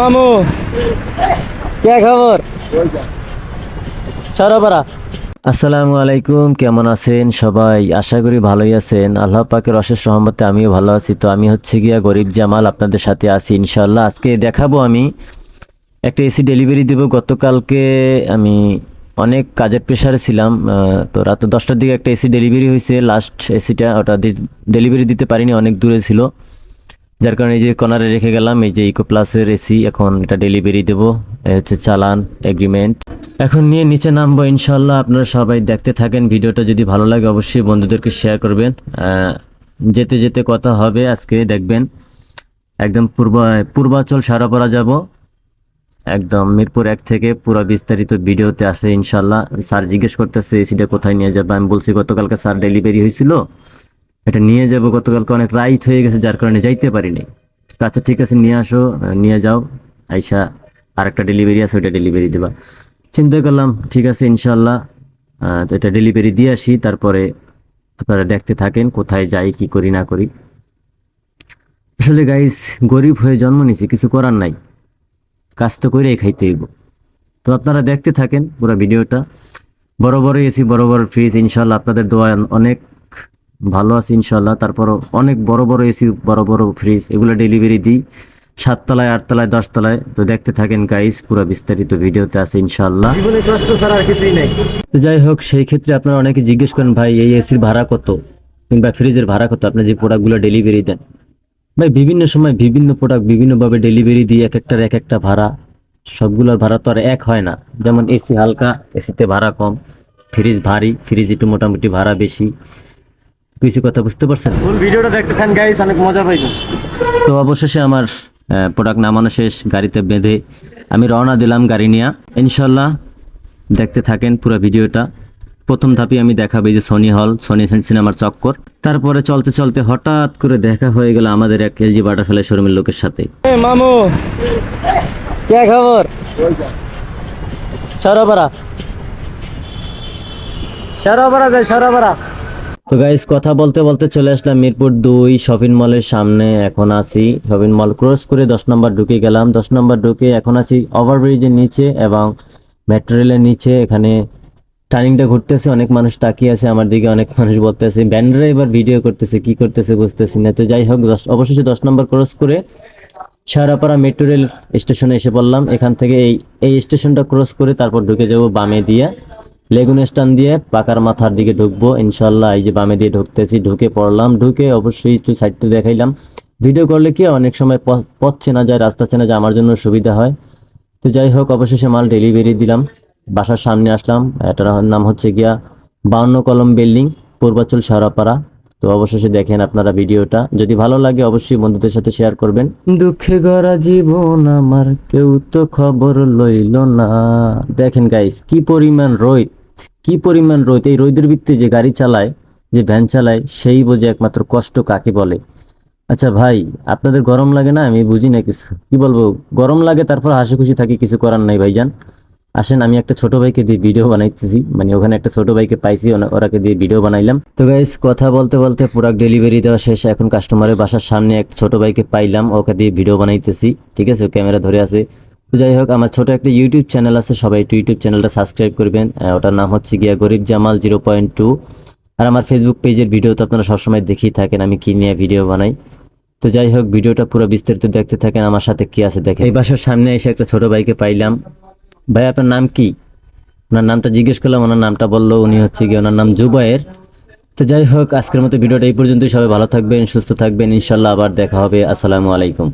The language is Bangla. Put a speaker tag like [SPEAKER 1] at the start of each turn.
[SPEAKER 1] মামু। কে খবর? সরবরা আসসালামু আলাইকুম, কেমন আছেন সবাই? আশা করি ভালোই আছেন। আল্লাহ পাকের অশেষ রহমতে আমিও ভালো আছি। তো আমি হচ্ছে গিয়া গরিব জামাল আপনাদের সাথে আছি ইনশাল্লাহ আজকে দেখাবো আমি একটা এসি ডেলিভারি দেবো। গতকালকে আমি অনেক কাজের প্রেশারে ছিলাম তো রাত দশটার দিকে একটা এসি ডেলিভারি হয়েছে। লাস্ট এসিটা ওটা ডেলিভারি দিতে পারিনি, অনেক দূরে ছিল। যার কারণে এই যে কর্নারে রেখে গেলাম, এই যে ইকো প্লাসের এসি এখন এটা ডেলিভারি দেবো। এ হচ্ছে চালান এগ্রিমেন্ট এখন নিয়ে নিচে নামবো ইনশাল্লাহ আপনারা সবাই দেখতে থাকেন। ভিডিওটা যদি ভালো লাগে অবশ্যই বন্ধুদেরকে শেয়ার করবেন। যেতে যেতে কথা হবে আজকে, দেখবেন। একদম পূর্ব, পূর্বাচল সারাপাড়া যাব। একদম মিরপুর এক থেকে পুরো বিস্তারিত ভিডিওতে আছে ইনশাল্লাহ স্যার জিজ্ঞেস করতেছে এসিটা কোথায় নিয়ে যাবে? আমি বলছি, গতকালকে স্যার ডেলিভারি হয়েছিল। এটা নিয়ে যাব, গতকালকে অনেক রাইট হয়ে গেছে, যার কারণে যাইতে পারিনি। আচ্ছা ঠিক আছে, নিয়ে আসো নিয়ে যাও। আইসা, আরেকটা ডেলিভারি আছে, ওইটা ডেলিভারি দেবা। চিন্তা করলাম, ঠিক আছে ইনশাল্লাহ তো এটা ডেলিভারি দিয়ে আসি, তারপরে আপনারা দেখতে থাকেন, কোথায় যাই, কি করি, না করি। আসলে গাইস গরিব হয়ে জন্ম নিছি কিছু করার নাই। কাজ তো করেই খাইতে হইব। তো আপনারা দেখতে থাকেন পুরো ভিডিওটা। বড় বড় এসি বড় বড় ফ্রিজ ইনশাল্লাহ আপনাদের দোয়া অনেক। ভালো আছে ইনশাল্লাহ তারপরও অনেক বড় বড় এসি বড় বড় ফ্রিজ এগুলো ডেলিভারি দিই। সাততলায় আটতলায় দশতলায়। তো দেখতে থাকেন গাইস পুরো বিস্তারিত ভিডিওতে আছে ইনশাল্লাহ
[SPEAKER 2] জীবনে কষ্ট ছাড়া আর কিছুই নাই।
[SPEAKER 1] তো যাই হোক সেই ক্ষেত্রে আপনারা অনেকে জিজ্ঞেস করেন ভাই এই এসির ভাড়া কত? কিংবা ফ্রিজের ভাড়া কত? আপনি যে প্রোডাক্টগুলো ডেলিভারি দেন। ভাই বিভিন্ন সময় বিভিন্ন প্রোডাক্ট বিভিন্নভাবে ডেলিভারি দিয়ে এক একটার এক একটা ভাড়া। সবগুলোর ভাড়া তো আর এক হয় না। যেমন এসি হালকা এসিতে ভাড়া কম। ফ্রিজ ভারী ফ্রিজ একটু মোটামুটি ভাড়া বেশি। কিছু কথা বুঝতে পারছেন?
[SPEAKER 2] ফুল ভিডিওটা দেখতে থান গাইস অনেক মজা পাইবেন
[SPEAKER 1] তো অবশেষে আমার প্রোডাক্ট নামানো শেষ গাড়িতে বেঁধে আমি রওনা দিলাম গাড়ি নিয়ে। ইনশাল্লাহ দেখতে থাকেন পুরো ভিডিওটা। প্রথম ধাপে আমি দেখাবো যে সোনি হল সোনি সিনেমার চক্কর। তারপরে চলতে চলতে হঠাৎ করে দেখা হয়ে গেল আমাদের এক এলজি বাটারফ্লাই শোরুমের লোকের সাথে। মামু! কে খবর? সরবরা।
[SPEAKER 2] সারাবারা যায় সারাবারা।
[SPEAKER 1] তো গাইস কথা বলতে বলতে চলে আসলাম মিরপুর দুই শপিং মলের সামনে। এখন আছি শপিং মল ক্রস করে দশ নম্বর ঢুকে গেলাম। দশ নম্বর ঢুকে এখন আছি ওভারব্রিজের নিচে এবং মেট্রো রেলের নিচে। এখানে টার্নিংটা ঘুরতেছে, অনেক মানুষ তাকিয়ে আছে আমার দিকে, অনেক মানুষ বলতেছে ব্যান্ডরা এবার ভিডিও করতেছে, কি করতেছে বুঝতেছি না। তো যাই হোক, দশ অবশেষে দশ নম্বর ক্রস করে সারাপাড়া মেট্রো রেল স্টেশনে এসে পড়লাম। এখান থেকে এই এই স্টেশনটা ক্রস করে তারপর ঢুকে যাব বামে দিয়ে। লেগুন স্ট্যান্ড দিয়ে পাকার মাথার দিকে ঢুকবো ইনশাল্লাহ এই যে বামে দিয়ে ঢুকতেছি, ঢুকে পড়লাম, ঢুকে অবশ্যই একটু সাইডটা দেখাইলাম। ভিডিও করলে কি অনেক সময় পথ চেনা যায়, রাস্তা চেনা যায়, আমার জন্য সুবিধা হয়। তো যাই হোক, অবশেষে মাল ডেলিভারি দিলাম, বাসার সামনে আসলাম, এটার নাম হচ্ছে গিয়া বাউন্ন কলম বিল্ডিং, পূর্বাচল সারাপাড়া তো অবশেষে দেখেন আপনারা ভিডিওটা, যদি ভালো লাগে অবশ্যই বন্ধুদের সাথে শেয়ার করবেন। দুঃখে গড়া জীবন আমার, কেউ তো খবর লইল না। দেখেন গাইস কি পরিমাণ রোদ। কি পরিমাণ রোদ? এই রোদের ভিত্তি যে গাড়ি চালায়, যে ভ্যান চালায়, সেই বোঝে একমাত্র কষ্ট কাকে বলে? আচ্ছা ভাই, আপনাদের গরম লাগে না? আমি বুঝি না কিছু। কি বলব? গরম লাগে, তারপর হাসি খুশি থাকি, কিছু করার নাই ভাইজান। আসেন, আমি একটা ছোট ভাইকে দিয়ে ভিডিও বানাইতেছি। মানে ওখানে একটা ছোট ভাইকে পাইছি ওরাকে দিয়ে ভিডিও বানাইলাম। তো গাইস কথা বলতে বলতে প্রোডাক্ট ডেলিভারি দেওয়া শেষ। এখন কাস্টমারের বাসার সামনে একটা ছোট ভাইকে পাইলাম, ওকে দিয়ে ভিডিও বানাইতেছি। ঠিক আছে ক্যামেরা ধরে আছে। যাই হোক, আমার ছোট একটা ইউটিউব চ্যানেল আছে, সবাই একটু ইউটিউব চ্যানেলটা সাবস্ক্রাইব করবেন। ওটার নাম হচ্ছে গিয়া গরিব জামাল জিরো পয়েন্ট টু আর আমার ফেসবুক পেজের ভিডিও তো আপনারা সবসময় দেখেই থাকেন, আমি কী নিয়ে ভিডিও বানাই। তো যাই হোক, ভিডিওটা পুরো বিস্তারিত দেখতে থাকেন, আমার সাথে কি আছে দেখেন। এই বাসার সামনে এসে একটা ছোট ভাইকে পাইলাম। ভাই, আপনার নাম কি? ওনার নামটা জিজ্ঞেস করলাম, ওনার নামটা বলল, উনি হচ্ছে গিয়ে ওনার নাম জুবায়ের। তো যাই হোক, আজকের মতো ভিডিওটা এই পর্যন্তই, সবাই ভালো থাকবেন, সুস্থ থাকবেন, ইনশাল্লাহ আবার দেখা হবে, আসসালামু আলাইকুম।